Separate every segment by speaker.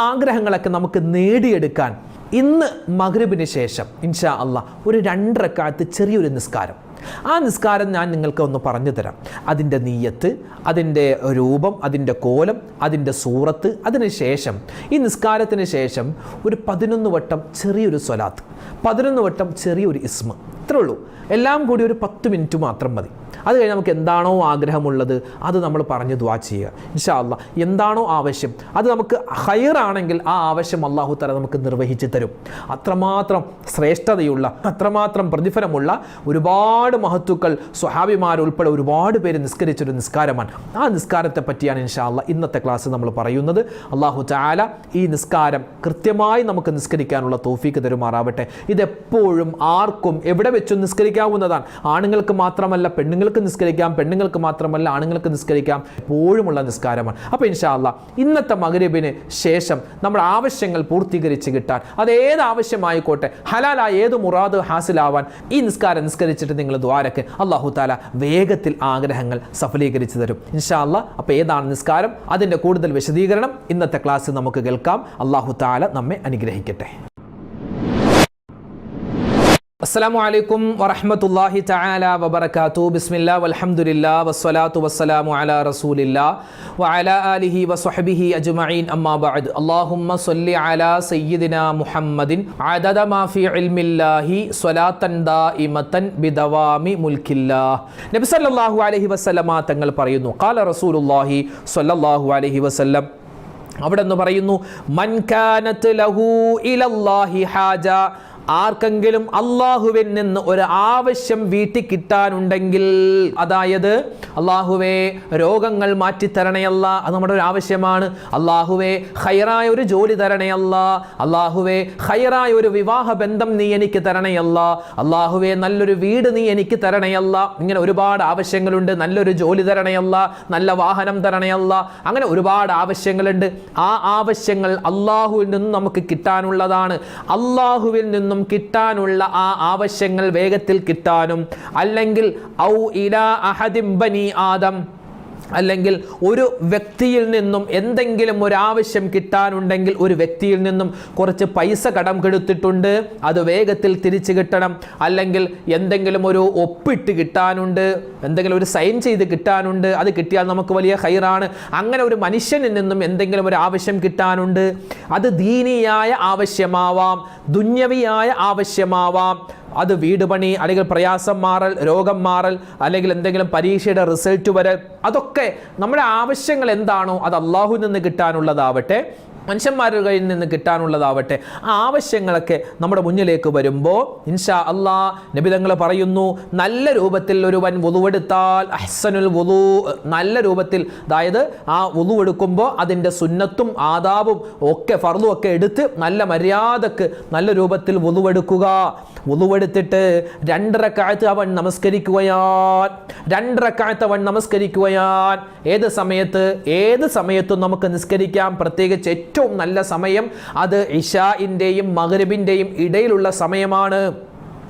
Speaker 1: ആഗ്രഹങ്ങളൊക്കെ നമുക്ക് നേടിയെടുക്കാൻ ഇന്ന് മഗ്രിബിന് ശേഷം ഇൻഷാ അല്ല ഒരു രണ്ടരക്കാലത്ത് ചെറിയൊരു നിസ്കാരം. ആ നിസ്കാരം ഞാൻ നിങ്ങൾക്ക് ഒന്ന് പറഞ്ഞു തരാം. അതിന്റെ നീയത്ത് അതിന്റെ രൂപം അതിന്റെ കോലം അതിന്റെ സൂറത്ത് അതിന് ശേഷം ഈ നിസ്കാരത്തിന് ശേഷം ഒരു പതിനൊന്ന് വട്ടം ചെറിയൊരു സ്വലാത്ത് പതിനൊന്ന് വട്ടം ചെറിയൊരു ഇസ്മ. ഇത്രേ ഉള്ളൂ. എല്ലാം കൂടി ഒരു പത്ത് മിനിറ്റ് മാത്രം മതി. അത് കഴിഞ്ഞ് നമുക്ക് എന്താണോ ആഗ്രഹമുള്ളത് അത് നമ്മൾ പറഞ്ഞ് ദ്വാ ചെയ്യുക. ഇൻഷാ അല്ല എന്താണോ ആവശ്യം. അത് നമുക്ക് ഹയറാണെങ്കിൽ ആ ആവശ്യം അള്ളാഹു തല നമുക്ക് നിർവഹിച്ച് തരും. അത്രമാത്രം ശ്രേഷ്ഠതയുള്ള അത്രമാത്രം പ്രതിഫലമുള്ള ഒരുപാട് മഹത്തുക്കൾ സ്വഹാബിമാരുൾപ്പെടെ ഒരുപാട് പേര് നിസ്കരിച്ചൊരു നിസ്കാരമാണ്. ആ നിസ്കാരത്തെ പറ്റിയാണ് ഇൻഷാ അല്ല ഇന്നത്തെ ക്ലാസ് നമ്മൾ പറയുന്നത്. അള്ളാഹു ചാല ഈ നിസ്കാരം കൃത്യമായി നമുക്ക് നിസ്കരിക്കാനുള്ള തോഫീക്ക് തരുമാറാവട്ടെ. ഇതെപ്പോഴും ആർക്കും എവിടെ വെച്ചും നിസ്കരിക്കാവുന്നതാണ്. ആണുങ്ങൾക്ക് മാത്രമല്ല പെണ്ണുങ്ങൾക്ക് നിസ്കരിക്കാം പെണ്ണുങ്ങൾക്ക് മാത്രമല്ല ആണുങ്ങൾക്ക് നിസ്കരിക്കാം. എപ്പോഴുമുള്ള നിസ്കാരമാണ്. അപ്പോൾ ഇൻഷാല്ല ഇന്നത്തെ മകരീബിന് ശേഷം നമ്മുടെ ആവശ്യങ്ങൾ പൂർത്തീകരിച്ച് കിട്ടാൻ. അത് ഏത് ആവശ്യമായിക്കോട്ടെ ഹലാലായ ഏത് മുറാദ് ഹാസിലാവാൻ ഈ നിസ്കാരം നിസ്കരിച്ചിട്ട് നിങ്ങൾ ദ്വാരക്ക് അള്ളാഹു താല വേഗത്തിൽ ആഗ്രഹങ്ങൾ സഫലീകരിച്ചു തരും. ഇൻഷാല്ല അപ്പോൾ ഏതാണ് നിസ്കാരം? അതിന്റെ കൂടുതൽ വിശദീകരണം ഇന്നത്തെ ക്ലാസ്സിൽ നമുക്ക് കേൾക്കാം. അള്ളാഹു താല നമ്മെ അനുഗ്രഹിക്കട്ടെ. അസ്സലാമു അലൈക്കും വറഹ്മത്തുള്ളാഹി തആല വബറകാതു ബിസ്മില്ല വൽഹംദുലില്ലാ വസ്സലാത്തു വസ്സലാമു അലാ റസൂലില്ലാ വഅലാ ആലിഹി വസ്വഹ്ബിഹി അജ്മഈൻ. അമ്മാ ബഅദ്. അല്ലാഹുമ്മ സ്വല്ലി അലാ സയ്യിദിനാ മുഹമ്മദിൻ. അദദ മാ ഫീ ഇൽമില്ലാഹി സ്വലാത്തൻ ദായിമതൻ ബിദവാമി മുൽക്കില്ലാഹ് നബി സല്ലല്ലാഹു അലൈഹി വസല്ലമ തങ്ങൾ പറയുന്നു ഖാല റസൂലുള്ളാഹി സ്വല്ലല്ലാഹു അലൈഹി വസല്ലം അവിടെ നിന്ന് പറയുന്നു മൻ കാനത്ത് ലഹു ഇലല്ലാഹി ഹാജ ആർക്കെങ്കിലും അള്ളാഹുവിൽ നിന്ന് ഒരു ആവശ്യം വീട്ടിൽ കിട്ടാനുണ്ടെങ്കിൽ അതായത് അള്ളാഹുവേ രോഗങ്ങൾ മാറ്റി മാറ്റിത്തരണയല്ല അത് നമ്മുടെ ഒരു ആവശ്യമാണ്. അള്ളാഹുവേ ഹൈറായ ഒരു ജോലി തരണയല്ല. അള്ളാഹുവേ ഹൈറായ ഒരു വിവാഹ ബന്ധം നീ എനിക്ക് തരണയല്ല. അള്ളാഹുവേ നല്ലൊരു വീട് നീ എനിക്ക് തരണയല്ല. ഇങ്ങനെ ഒരുപാട് ആവശ്യങ്ങളുണ്ട്. നല്ലൊരു ജോലി തരണയല്ല. നല്ല വാഹനം തരണയല്ല. അങ്ങനെ ഒരുപാട് ആവശ്യങ്ങളുണ്ട്. ആ ആവശ്യങ്ങൾ അള്ളാഹുവിൽ നിന്നും നമുക്ക് കിട്ടാനുള്ളതാണ്. അള്ളാഹുവിൽ നിന്നും കിട്ടാനുള്ള ആ ആവശ്യങ്ങൾ വേഗത്തിൽ കിട്ടാനും അല്ലെങ്കിൽ ഔ ഇലാ അഹദിം ബനി ആദം. അല്ലെങ്കിൽ ഒരു വ്യക്തിയിൽ നിന്നും എന്തെങ്കിലും ഒരു ആവശ്യം കിട്ടാനുണ്ടെങ്കിൽ ഒരു വ്യക്തിയിൽ നിന്നും കുറച്ച് പൈസ കടം കെടുത്തിട്ടുണ്ട് അത് വേഗത്തിൽ തിരിച്ചു കിട്ടണം. അല്ലെങ്കിൽ എന്തെങ്കിലും ഒരു ഒപ്പിട്ട് കിട്ടാനുണ്ട് എന്തെങ്കിലും ഒരു സൈൻ ചെയ്ത് കിട്ടാനുണ്ട് അത് കിട്ടിയാൽ നമുക്ക് വലിയ ഹൈറാണ്. അങ്ങനെ ഒരു മനുഷ്യനിൽ നിന്നും എന്തെങ്കിലും ഒരു ആവശ്യം കിട്ടാനുണ്ട് അത് ദീനിയായ ആവശ്യമാവാം ദുന്യവിയായ ആവശ്യമാവാം. അത് വീട് പണി അല്ലെങ്കിൽ പ്രയാസം മാറൽ രോഗം മാറൽ അല്ലെങ്കിൽ എന്തെങ്കിലും പരീക്ഷയുടെ റിസൾട്ട് വരൽ അതൊക്കെ നമ്മുടെ ആവശ്യങ്ങൾ എന്താണോ അത് അള്ളാഹുവിൽ നിന്ന് കിട്ടാനുള്ളതാവട്ടെ മനുഷ്യന്മാരുടെ കയ്യിൽ നിന്ന് കിട്ടാനുള്ളതാവട്ടെ ആവശ്യങ്ങളൊക്കെ നമ്മുടെ മുന്നിലേക്ക് വരുമ്പോൾ ഇൻഷാ അള്ളാ നബിതങ്ങൾ പറയുന്നു നല്ല രൂപത്തിൽ ഒരുവൻ വുളുവെടുത്താൽ അഹ്സനുൽ വുളു നല്ല രൂപത്തിൽ അതായത് ആ വുളു എടുക്കുമ്പോൾ അതിന്റെ സുന്നത്തും ആദാവും ഒക്കെ ഫർദും ഒക്കെ എടുത്ത് നല്ല മര്യാദയ്ക്ക് നല്ല രൂപത്തിൽ വുളുവെടുക്കുക വുളുവെടുത്തിട്ട് രണ്ടരക്കാലത്ത് അവൻ നമസ്കരിക്കുകയാൻ രണ്ടരക്കാലത്ത് അവൻ നമസ്കരിക്കുകയാൻ ഏത് സമയത്ത്? ഏത് സമയത്തും നമുക്ക് നിസ്കരിക്കാം. പ്രത്യേകിച്ച് ഏറ്റവും നല്ല സമയം അത് ഇഷാഇന്റെയും മകരബിന്റെയും ഇടയിലുള്ള സമയമാണ്.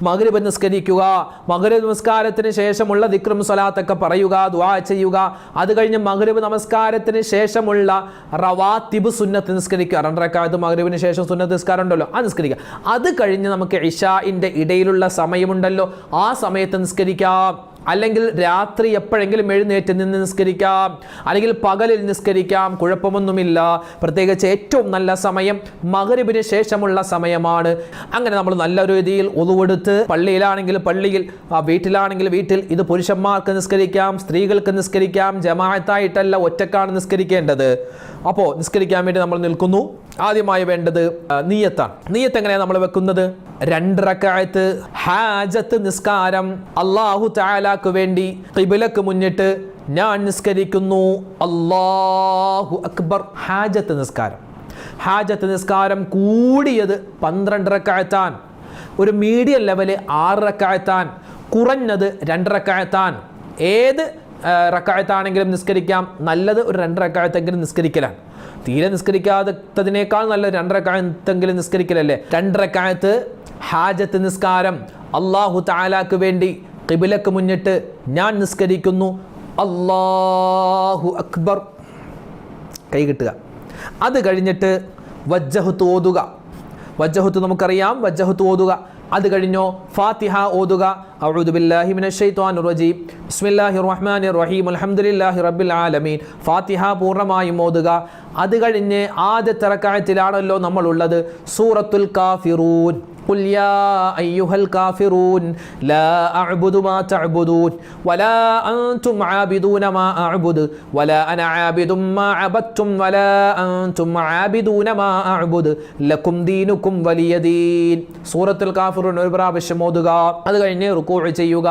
Speaker 1: മഗ്രിബ് നിസ്കരിക്കുക. മഗ്രിബ് നമസ്കാരത്തിന് ശേഷമുള്ള ദിക്റും സ്വലാത്തൊക്കെ പറയുക ദുആ ചെയ്യുക. അത് കഴിഞ്ഞ് മഗ്രിബ് നമസ്കാരത്തിന് ശേഷമുള്ള റവാത്തിബ് സുന്നത്ത് നിസ്കരിക്കുക. രണ്ടരക്കാലത്ത് മഗ്രിബിന് ശേഷം സുന്നത്ത് നിസ്കാരം ഉണ്ടല്ലോ ആ നിസ്കരിക്കുക. അത് കഴിഞ്ഞ് നമുക്ക് ഇഷാഇന്റെ ഇടയിലുള്ള സമയമുണ്ടല്ലോ ആ സമയത്ത് നിസ്കരിക്കാം. അല്ലെങ്കിൽ രാത്രി എപ്പോഴെങ്കിലും എഴുന്നേറ്റ് നിന്ന് നിസ്കരിക്കാം. അല്ലെങ്കിൽ പകലിൽ നിസ്കരിക്കാം. കുഴപ്പമൊന്നുമില്ല. പ്രത്യേകിച്ച് ഏറ്റവും നല്ല സമയം മകരുവിന് ശേഷമുള്ള സമയമാണ്. അങ്ങനെ നമ്മൾ നല്ല രീതിയിൽ ഒതുവെടുത്ത് പള്ളിയിലാണെങ്കിൽ പള്ളിയിൽ ആ വീട്ടിലാണെങ്കിൽ വീട്ടിൽ ഇത് പുരുഷന്മാർക്ക് നിസ്കരിക്കാം സ്ത്രീകൾക്ക് നിസ്കരിക്കാം ജമാഅത്തായിട്ടല്ല ഒറ്റക്കാണ് നിസ്കരിക്കേണ്ടത്. അപ്പോൾ നിസ്കരിക്കാൻ വേണ്ടി നമ്മൾ നിൽക്കുന്നു. ആദ്യമായി വേണ്ടത് നീയത്താണ്. നീയത്ത് എങ്ങനെയാണ് നമ്മൾ വെക്കുന്നത്? രണ്ടരക്കായത്ത് ഹാജത്ത് നിസ്കാരം അള്ളാഹു താലാക്ക് വേണ്ടി കിബിലക്ക് മുന്നിട്ട് ഞാൻ നിസ്കരിക്കുന്നു. അള്ളാഹു അക്ബർ. ഹാജത്ത് നിസ്കാരം. ഹാജത്ത് നിസ്കാരം കൂടിയത് പന്ത്രണ്ടരക്കായത്താൻ ഒരു മീഡിയം ലെവൽ ആറരക്കായത്താൻ കുറഞ്ഞത് രണ്ടരക്കായത്താൻ ഏത് റക്കായത്താണെങ്കിലും നിസ്കരിക്കാം. നല്ലത് ഒരു രണ്ടരക്കായത്തെങ്കിലും നിസ്കരിക്കലാണ്. തീരെ നിസ്കരിക്കാത്തതിനേക്കാൾ നല്ല രണ്ടരക്കായത്തെങ്കിലും നിസ്കരിക്കലല്ലേ? രണ്ടരക്കായത്ത് ഹാജത്ത് നിസ്കാരം. അള്ളാഹു താലാക്ക് വേണ്ടി കിബിലക്ക് മുന്നിട്ട് ഞാൻ നിസ്കരിക്കുന്നു. അള്ളാഹു അക്ബർ. കൈ കിട്ടുക. അത് കഴിഞ്ഞിട്ട് വജ്ജഹുത്ത് ഓതുക. വജ്ജഹുത്ത് നമുക്കറിയാം. വജ്ജഹുത്ത് ഓതുക. അത് കഴിഞ്ഞോ? ഫാത്തിഹ ഓതുക. ആലമീൻ. ഫാത്തിഹ പൂർണമായും ഓതുക. അത് കഴിഞ്ഞ് ആദ്യത്തെ റക്അത്തിലാണല്ലോ നമ്മൾ ഉള്ളത് സൂറത്തുൽ കാഫിറൂൻ. قل يا أيها الكافرون لا أعبد ما تعبدون ولا أنتم عابدون ما أعبد ولا أنا عابد ما عبدتم ولا أنتم عابدون ما أعبد لكم دينكم ولي دين സൂറത്തുൽ കാഫിറൂൻ ഒരു പ്രാവശ്യം ഓതുക അത് കഴിഞ്ഞ് റുക്കൂ ചെയ്യുക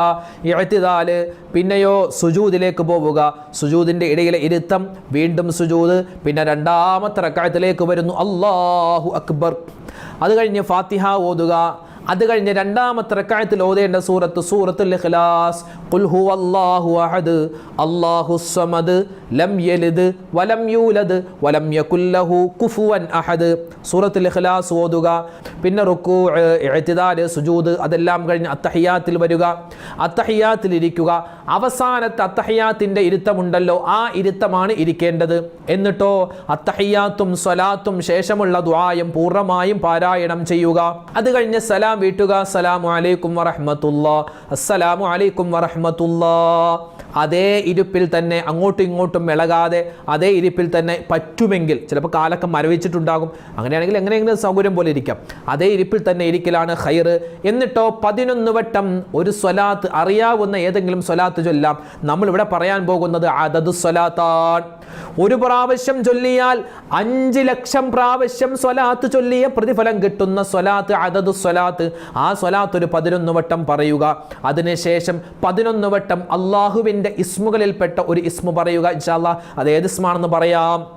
Speaker 1: ഇഴത്തിതാല് പിന്നെയോ സുജൂദിലേക്ക് പോവുക സുജൂദിൻ്റെ ഇടയിലെ ഇരുത്തം വീണ്ടും സുജൂദ് പിന്നെ രണ്ടാമത്തെ റക്കായത്തിലേക്ക് വരുന്നു അള്ളാഹു അക്ബർ അത് കഴിഞ്ഞ് ഫാത്തിഹ ഓതുക. അത് കഴിഞ്ഞ് രണ്ടാമത്തെ റക്കായത്തിൽ ഓതേണ്ട സൂറത്ത് സൂറത്തുൽ ഇഖ്ലാസ്. ഖുൽ ഹുവല്ലാഹു അഹദ് അല്ലാഹു സമദ് ലം യലിദ് വലം യൂലദ് വലം യകുൽ ലഹു കുഫുവൻ അഹദ്. സൂറത്തുൽ ഇഖ്ലാസ് ഓതുക. പിന്നെ റുക്കൂ ഇഅ്തിദാൽ സുജൂദ് അതെല്ലാം കഴിഞ്ഞ് അത്തഹിയാത്തിൽ വരിക. അത്തഹിയാത്തിൽ ഇരിക്കുക അവസാനത്തെ അത്തഹയാത്തിന്റെ ഇരുത്തമുണ്ടല്ലോ. ആ ഇരുത്തമാണ് ഇരിക്കേണ്ടത്. എന്നിട്ടോ അത്തഹിയാത്തും സ്വലാത്തും ശേഷമുള്ള ദ്വായം പൂർണമായും പാരായണം ചെയ്യുക. അത് കഴിഞ്ഞ് സലാം വീട്ടുക. അസ്സലാമു അലൈക്കും വറഹമത്തുള്ള. അസ്സലാമു അലൈക്കും വറഹ്മത്തുള്ള. അതേ ഇരിപ്പിൽ തന്നെ അങ്ങോട്ടും ഇങ്ങോട്ടും ഇളകാതെ അതേ ഇരിപ്പിൽ തന്നെ പറ്റുമെങ്കിൽ ചിലപ്പോൾ കാലൊക്കെ മരവിച്ചിട്ടുണ്ടാകും. അങ്ങനെയാണെങ്കിൽ എങ്ങനെയെങ്കിലും സൗകര്യം പോലെ ഇരിക്കാം. അതേ ഇരിപ്പിൽ തന്നെ ഇരിക്കലാണ് ഹൈർ എന്നിട്ടോ പതിനൊന്ന് വട്ടം ഒരു സ്വലാത്ത് അറിയാവുന്ന ഏതെങ്കിലും സ്വലാത്ത് ചൊല്ലാം. നമ്മളിവിടെ പറയാൻ പോകുന്നത് അതത് സ്വലാത്താൻ ഒരു പ്രാവശ്യം ചൊല്ലിയാൽ അഞ്ച് ലക്ഷം പ്രാവശ്യം സ്വലാത്ത് ചൊല്ലിയ പ്രതിഫലം കിട്ടുന്ന സ്വലാത്ത് അതത് സ്വലാത്ത്. ആ സ്വലാത്ത് ഒരു പതിനൊന്ന് വട്ടം പറയുക. അതിനുശേഷം പതിനൊന്ന് വട്ടം അള്ളാഹുവിന്റെ ഇസ്മുകളിൽപ്പെട്ട ഒരു ഇസ്മു പറയുക. ഇൻഷാല്ലാ അത് ഏത് ഇസ്മാണെന്ന് പറയാം?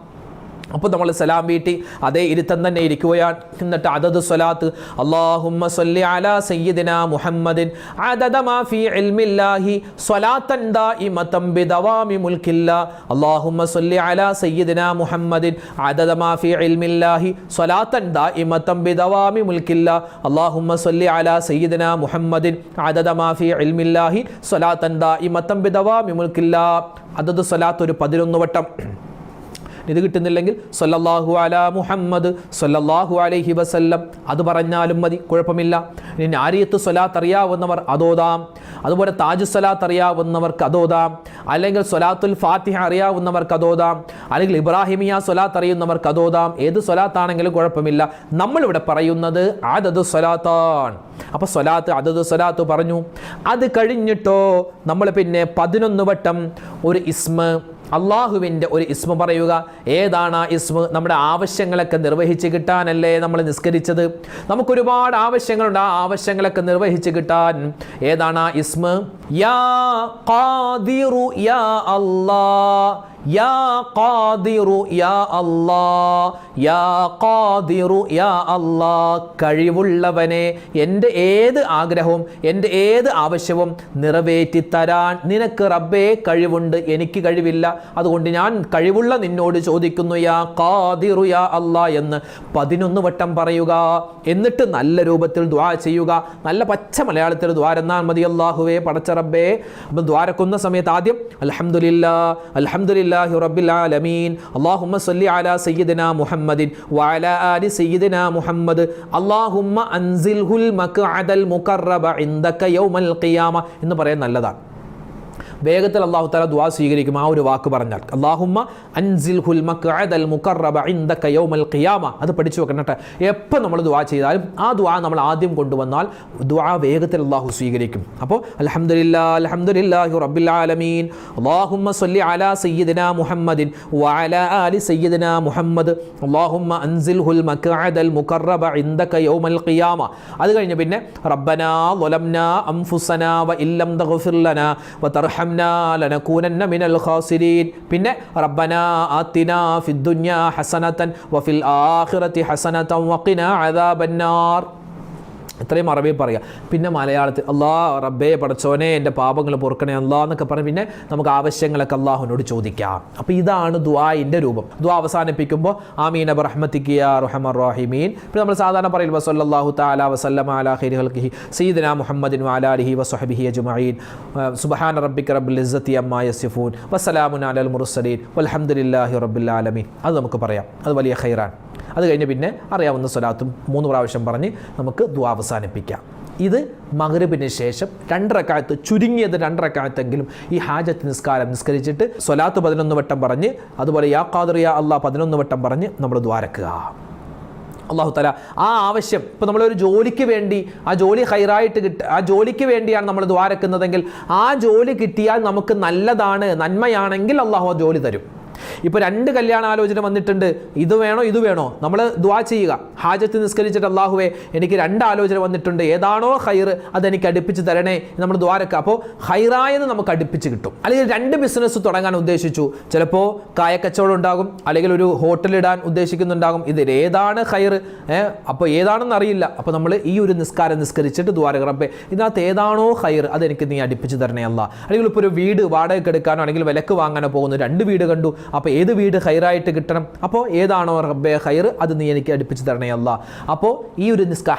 Speaker 1: അപ്പോൾ നമ്മൾ സലാം വീട്ടി അതേ ഇരുത്തം തന്നെ ഇരിക്കുകയാണ്. എന്നിട്ട് അതത് സ്വലാത്ത് അള്ളാഹുമ്മ സല്ലി അലാ സയ്യിദിന മുഹമ്മദിൻ ഫീ ഇൽമില്ലാഹി സ്വലാത്തൻ ദായിമതൻ ബിദവാമി മുൽക്കില്ല. അള്ളാഹുമ്മ സല്ലി അലാ സയ്യിദിന മുഹമ്മദിൻ ഫീ ഇൽമില്ലാഹി സ്വലാത്തൻ ദായിമതൻ ബിദവാമി മുൽക്കില്ല. അള്ളാഹുമ്മ സല്ലി അലാ സയ്യിദിന മുഹമ്മദിൻ ഫീ ഇൽമില്ലാഹി സ്വലാത്തൻ ദായിമതൻ ബിദവാമി മുൽക്കില്ല. അതത് സ്വലാത്ത് ഒരു പതിനൊന്ന് വട്ടം. ഇത് കിട്ടുന്നില്ലെങ്കിൽ സൊല്ലാഹു അല മുഹമ്മദ് സൊല്ലാഹു അലൈഹി വസല്ലം. അത് പറഞ്ഞാലും മതി കുഴപ്പമില്ല. ഇനി ആര്യത്ത് സ്വലാത്ത് അറിയാവുന്നവർ അതോതാം. അതുപോലെ താജ് സ്വലാത്ത് അറിയാവുന്നവർക്ക് അതോതാം. അല്ലെങ്കിൽ സ്വലാത്തുൽ ഫാത്തിഹ അറിയാവുന്നവർക്ക് അതോതാം. അല്ലെങ്കിൽ ഇബ്രാഹിമിയ സ്വലാത്ത് അറിയുന്നവർക്ക് അതോതാം. ഏത് സ്വലാത്താണെങ്കിലും കുഴപ്പമില്ല. നമ്മളിവിടെ പറയുന്നത് അതത് സ്വലാത്താണ്. അപ്പോൾ സ്വലാത്ത് അതത് സ്വലാത്ത് പറഞ്ഞു. അത് കഴിഞ്ഞിട്ടോ നമ്മൾ പിന്നെ പതിനൊന്ന് വട്ടം ഒരു ഇസ്മ അള്ളാഹുവിന്റെ ഒരു ഇസ്മ പറയുക. ഏതാണ് ആ ഇസ്മ? നമ്മുടെ ആവശ്യങ്ങളൊക്കെ നിർവഹിച്ച് കിട്ടാനല്ലേ നമ്മൾ നിസ്കരിച്ചത്? നമുക്കൊരുപാട് ആവശ്യങ്ങളുണ്ട്. ആ ആവശ്യങ്ങളൊക്കെ നിർവഹിച്ച് കിട്ടാൻ ഏതാണ് ആ ഇസ്മ? യാ യാ അല്ലാ. യാ ഖാദിറു യാ അല്ലാ യാ ഖാദിറു യാ അല്ലാ കഴിവുള്ളവനെ എന്റെ ഏത് ആഗ്രഹവും എന്റെ ഏത് ആവശ്യവും നിറവേറ്റി തരാൻ നിനക്ക് റബ്ബേ കഴിവുണ്ട് എനിക്ക് കഴിവില്ല. അതുകൊണ്ട് ഞാൻ കഴിവുള്ള നിന്നോട് ചോദിക്കുന്നു യാ ഖാദിറു യാ അല്ലാ എന്ന് പതിനൊന്ന് വട്ടം പറയുക എന്നിട്ട് നല്ല രൂപത്തിൽ ദ്വാ ചെയ്യുക. നല്ല പച്ച മലയാളത്തിൽ ദ്വാരെന്നാൽ മതി അള്ളാഹുവേ പടച്ച റബ്ബേ. അപ്പം ദ്വാരക്കുന്ന സമയത്ത് ആദ്യം അൽഹംദുലില്ലാ അൽഹംദുലില്ലാഹി റബ്ബിൽ ആലമീൻ അല്ലാഹുമ്മ സല്ലി അലാ സയ്യിദന മുഹമ്മദിൻ വഅല ആലി സയ്യിദന മുഹമ്മദ് അല്ലാഹുമ്മ അൻസിൽഹുൽ മഖഅദൽ മുഖറബ ഇൻദക യൗമൽ ഖിയാമ എന്ന് പറയാൻ നല്ലതാണ്. വേഗത്തിൽ അള്ളാഹു താല ദുവാ സ്വീകരിക്കും. ആ ഒരു വാക്ക് പറഞ്ഞാൽ. അള്ളാഹുമ്മ അൻസിൽ ഹുൽ മക്അദൽ മുഖറബ ഇൻദക യൗമൽ ഖിയാമ. അത് പഠിച്ചു വെക്കണം കേട്ടോ. നമ്മൾ ദുവാ ചെയ്താലും ആ ദുവാ നമ്മൾ ആദ്യം കൊണ്ടുവന്നാൽ ദുവാ വേഗത്തിൽ അള്ളാഹു സ്വീകരിക്കും. അപ്പോൾ അലഹമുല്ലാ അലഹമുല്ലാഹി റബ്ബിൽ ആലമീൻ. അള്ളാഹുമ്മ സല്ലി അലാ സയ്യിദിന മുഹമ്മദിൻ വഅല ആലി സയ്യിദിന മുഹമ്മദ്. അള്ളാഹുമ്മ അൻസിൽ ഹുൽ മക്അദൽ മുഖറബ ഇൻദക യൗമൽ ഖിയാമ. അത് കഴിഞ്ഞ് പിന്നെ റബ്ബനാ വലംനാ അംഫുസനാ വ ഇല്ലം തഗ്ഫിർ ലനാ വ തർഹം ارحمنا لنكونن من الخاسرين. بنا ربنا آتنا في الدنيا حسنة وفي الآخرة حسنة وقنا عذاب النار. അത്രയും അറബി പറയുക പിന്നെ മലയാളത്തിൽ അള്ളാ റബ്ബേ പടച്ചോനെ എന്റെ പാപങ്ങൾ പൊറുക്കണേ അള്ളാ എന്നൊക്കെ പറഞ്ഞ് പിന്നെ നമുക്ക് ആവശ്യങ്ങളൊക്കെ അള്ളാഹുവിനോട് ചോദിക്കാം. അപ്പോൾ ഇതാണ് ദ്വായിന്റെ രൂപം. ദ്വാ അവസാനിപ്പിക്കുമ്പോൾ ആമീൻ അബ്രഹ്മത്തിക്കിയ റഹ്മർ റഹിമീൻ പിന്നെ നമ്മൾ സാധാരണ പറയും വസല്ലാഹു താല വസല്ലം അലാ ഹിർഹൽഹി സീദന മുഹമ്മദിൻ വാലാലിഹി വസ്ഹബിഹി അജുമീൻ സുബഹാൻ റബ്ബിക് റബ്ബുൽ ഇസ്സത്തി അമ്മ യസിഫൂൻ വസ്സലാമുൻ അലൽ മുറുസലീൻ വലഹമുല്ലാഹി റബ്ബുൽ ആലമീൻ. അത് നമുക്ക് പറയാം. അത് വലിയ ഖൈറാൻ അത് കഴിഞ്ഞ് പിന്നെ അറിയാവുന്ന സ്വലാത്തും മൂന്ന് പ്രാവശ്യം പറഞ്ഞ് നമുക്ക് ദ്വാ അവസാനിപ്പിക്കാം. ഇത് മകരബിന് ശേഷം രണ്ടരക്കാലത്ത് ചുരുങ്ങിയത് രണ്ടരക്കാലത്തെങ്കിലും ഈ ഹാജത്ത് നിസ്കാരം നിസ്കരിച്ചിട്ട് സ്വലാത്ത് പതിനൊന്ന് വട്ടം പറഞ്ഞ് അതുപോലെ യാ ഖാദറിയ യാ അള്ളാഹ് പതിനൊന്ന് വട്ടം പറഞ്ഞ് നമ്മൾ ദ്വാരക്കുക അള്ളാഹു തല ആ ആവശ്യം ഇപ്പോൾ നമ്മളൊരു ജോലിക്ക് വേണ്ടി ആ ജോലി ഹൈറായിട്ട് കിട്ട ആ ജോലിക്ക് വേണ്ടിയാണ് നമ്മൾ ദ്വാരക്കുന്നതെങ്കിൽ ആ ജോലി കിട്ടിയാൽ നമുക്ക് നല്ലതാണ് നന്മയാണെങ്കിൽ അള്ളാഹു ആ ജോലി തരും. ഇപ്പോൾ രണ്ട് കല്യാണാലോചന വന്നിട്ടുണ്ട്. ഇത് വേണോ ഇത് വേണോ? നമ്മൾ ദ്വാ ചെയ്യുക. ഹാജത്ത് നിസ്കരിച്ചിട്ട് അള്ളാഹുവെ എനിക്ക് രണ്ട് ആലോചന വന്നിട്ടുണ്ട്. ഏതാണോ ഹൈർ അതെനിക്ക് അടുപ്പിച്ച് തരണേ നമ്മൾ ദ്വാരക്ക അപ്പോൾ ഹൈറായത് നമുക്ക് അടുപ്പിച്ച് കിട്ടും. അല്ലെങ്കിൽ രണ്ട് ബിസിനസ് തുടങ്ങാൻ ഉദ്ദേശിച്ചു. ചിലപ്പോൾ കായക്കച്ചവടം ഉണ്ടാകും. അല്ലെങ്കിൽ ഒരു ഹോട്ടൽ ഇടാൻ ഉദ്ദേശിക്കുന്നുണ്ടാകും. ഇതിൽ ഏതാണ് ഹൈർ അപ്പോൾ ഏതാണെന്ന് അറിയില്ല. അപ്പോൾ നമ്മൾ ഈ ഒരു നിസ്കാരം നിസ്കരിച്ചിട്ട് ദ്വാരക റബ്ബെ ഇതിനകത്ത് ഏതാണോ ഹൈർ അതെനിക്ക് നീ അടുപ്പിച്ച് തരണേ അല്ല അല്ലെങ്കിൽ ഇപ്പോൾ ഒരു വീട് വാടകയ്ക്ക് എടുക്കാനോ അല്ലെങ്കിൽ വിലക്ക് വാങ്ങാനോ പോകുന്നു രണ്ട് വീട് കണ്ടു. അപ്പോൾ ഏത് വീട് ഹൈറായിട്ട് കിട്ടണം? അപ്പോൾ ഏതാണോ റബ്ബെ ഹൈർ അത് നീ എനിക്ക് അടുപ്പിച്ച് തരണേ അല്ല. അപ്പോൾ ഈ ഒരു നിസ്കാ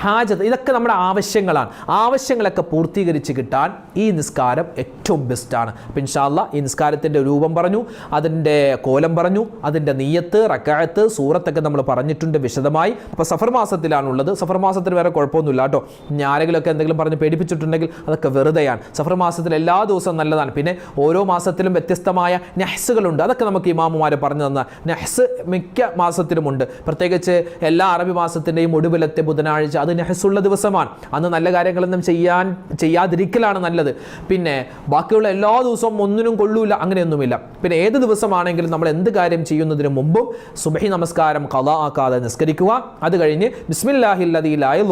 Speaker 1: ഇതൊക്കെ നമ്മുടെ ആവശ്യങ്ങളാണ്. ആവശ്യങ്ങളൊക്കെ പൂർത്തീകരിച്ച് കിട്ടാൻ ഈ നിസ്കാരം ഏറ്റവും ബെസ്റ്റാണ് അപ്പം ഇൻഷാല്ല ഈ നിസ്കാരത്തിന്റെ രൂപം പറഞ്ഞു അതിന്റെ കോലം പറഞ്ഞു അതിന്റെ നീയത്ത് റക്കായത്ത് സൂറത്തൊക്കെ നമ്മൾ പറഞ്ഞിട്ടുണ്ട് വിശദമായി. അപ്പോൾ സഫർ മാസത്തിലാണുള്ളത്. സഫർ മാസത്തിൽ വേറെ കുഴപ്പമൊന്നുമില്ല കേട്ടോ. ഇനി എന്തെങ്കിലും പറഞ്ഞ് പേടിപ്പിച്ചിട്ടുണ്ടെങ്കിൽ അതൊക്കെ വെറുതെയാണ്. സഫർ മാസത്തിൽ എല്ലാ ദിവസവും നല്ലതാണ്. പിന്നെ ഓരോ മാസത്തിലും വ്യത്യസ്തമായ നെഹ്സുകളുണ്ട്. അതൊക്കെ നമുക്ക് ഇമാമുമാരെ പറഞ്ഞു തന്ന നെഹ്സ് മിക്ക മാസത്തിലുമുണ്ട്. പ്രത്യേകിച്ച് എല്ലാ അറബി മാസത്തിന്റെയും ഒടുവിലത്തെ ബുധനാഴ്ച അത് നെഹ്സുള്ള ദിവസമാണ്. അന്ന് നല്ല കാര്യങ്ങളൊന്നും ചെയ്യാൻ ചെയ്യാതിരിക്കലാണ് നല്ലത്. പിന്നെ ബാക്കിയുള്ള എല്ലാ ദിവസവും ഒന്നിനും കൊള്ളൂല അങ്ങനെയൊന്നുമില്ല. പിന്നെ ഏത് ദിവസമാണെങ്കിലും നമ്മൾ എന്ത് കാര്യം ചെയ്യുന്നതിന് മുമ്പും സുബഹി നമസ്കാരം കഥ ആക്കാതെ നിസ്കരിക്കുക. അത് കഴിഞ്ഞ് ബിസ്മില്ലാഹില്ലദിലായി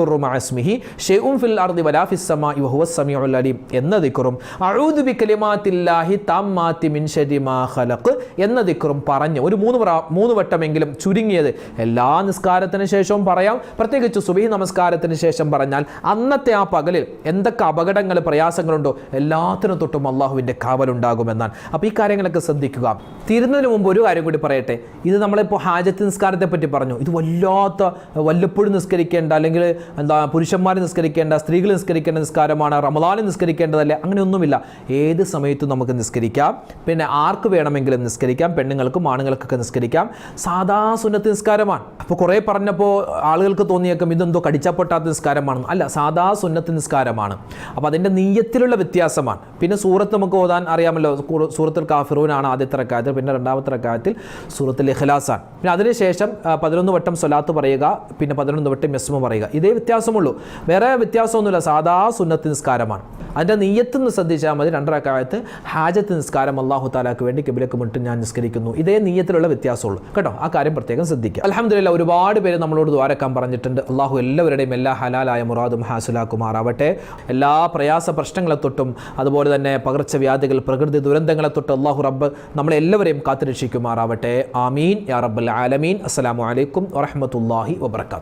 Speaker 1: ഷെയ്ഉം ഫിൽ അർദി വലാ ഫിസ് സമാഇ വഹുവ സമീഉൽ അലീം എന്ന ദിക്റും. അഊദു ബികലിമാത്തില്ലാഹി തമ്മാത്തി മിൻ ശരി മാ ഖലഖ് എന്ന ദിക്റും പറഞ്ഞ് ഒരു മൂന്ന് പ്രാ മൂന്ന് വട്ടമെങ്കിലും ചുരുങ്ങിയത് എല്ലാ നിസ്കാരത്തിന് ശേഷവും പറയാം. പ്രത്യേകിച്ച് സുബഹി നമസ്കാരത്തിന് ശേഷം പറഞ്ഞാൽ അന്നത്തെ ആ പകലിൽ എന്തൊക്കെ അപകടങ്ങൾ പ്രയാസങ്ങളുണ്ടോ എല്ലാത്തിനും തൊട്ടും അള്ളാഹുവിന്റെ കാവലുണ്ടാകുമെന്നാണ്. അപ്പോൾ ഈ കാര്യങ്ങളൊക്കെ ശ്രദ്ധിക്കുക. തീരുന്നതിന് മുമ്പ് ഒരു കാര്യം കൂടി പറയട്ടെ. ഇത് നമ്മളിപ്പോൾ ഹാജത്ത് നിസ്കാരത്തെ പറ്റി പറഞ്ഞു. ഇത് വല്ലാത്ത വല്ലപ്പോഴും നിസ്കരിക്കേണ്ട അല്ലെങ്കിൽ എന്താ പുരുഷന്മാർ നിസ്കരിക്കേണ്ട സ്ത്രീകൾ നിസ്കരിക്കേണ്ട നിസ്കാരമാണ് റമദാനിൽ നിസ്കരിക്കേണ്ടതല്ലേ? അങ്ങനെയൊന്നുമില്ല. ഏത് സമയത്തും നമുക്ക് നിസ്കരിക്കാം. പിന്നെ ആർക്ക് വേണമെങ്കിലും നിസ്കരിക്കാം. പെണ്ണുങ്ങൾക്കും ആണുങ്ങൾക്കൊക്കെ നിസ്കരിക്കാം. സാധാ സുന്നത്ത് നിസ്കാരമാണ്. അപ്പോൾ കുറേ പറഞ്ഞപ്പോൾ ആളുകൾക്ക് തോന്നിയേക്കും ഇതെന്തോ കടിച്ചാൽ പൊട്ടാത്ത നിസ്കാരമാണെന്ന്. അല്ല സാധാ സുന്നത്ത് നിസ്കാരമാണ്. അപ്പോൾ അതിന്റെ നീയത്തിലുള്ള വ്യത്യാസമാണ്. പിന്നെ സൂറത്ത് നമുക്ക് ഓതാൻ അറിയാമല്ലോ. സൂറത്തിൽ കാഫിറൂനാണ് ആദ്യത്തെ റക്കായത്തിൽ പിന്നെ രണ്ടാമത്തെ റക്കായത്തിൽ സൂറത്തുൽ ഇഖ്ലാസാണ്. പിന്നെ അതിനുശേഷം പതിനൊന്ന് വട്ടം സ്വലാത്ത് പറയുക പിന്നെ പതിനൊന്ന് വട്ടം യസ്മ പറയുക. ഇതേ വ്യത്യാസമുള്ളൂ. വേറെ വ്യത്യാസമൊന്നുമില്ല. സാധാ സുന്നത്ത് നിസ്കാരമാണ്. അതിന്റെ നീയത്ത് ശ്രദ്ധിച്ചാൽ മതി. രണ്ടരക്കാലത്ത് ഹാജത്ത് നിസ്കാരം അള്ളാഹു താലാക്ക് വേണ്ടി കിബിലക്ക് മുട്ട് ഞാൻ നിസ്കരിക്കുന്നു ഇതേ നീയത്തിലുള്ള വ്യത്യാസമുള്ളൂ. കേട്ടോ? ആ കാര്യം പ്രത്യേകം ശ്രദ്ധിക്കുക. അലഹമില്ല ഒരുപാട് പേര് നമ്മളോട് ദ്വാരക്കാൻ പറഞ്ഞിട്ടുണ്ട്. അള്ളാഹു എല്ലാവരുടെയും എല്ലാ ഹലാലായ മുറാദും ഹാസുലാക്കുമാറാവട്ടെ. എല്ലാ പ്രയാസ പ്രശ്നങ്ങളെ തൊട്ടും അതുപോലെ തന്നെ പകർച്ചവ്യാധികൾ പ്രകൃതി ദുരന്തങ്ങളെ തൊട്ട് അള്ളാഹു റബ്ബ് നമ്മളെല്ലാവരെയും കാത്തുരക്ഷിക്കുമാറാവട്ടെ. ആമീൻ. യാ റബ്ബുൽ ആലമീൻ. അസ്സലാമു അലൈക്കും വറഹ്മത്തുള്ളാഹി വബർക്കാത്തു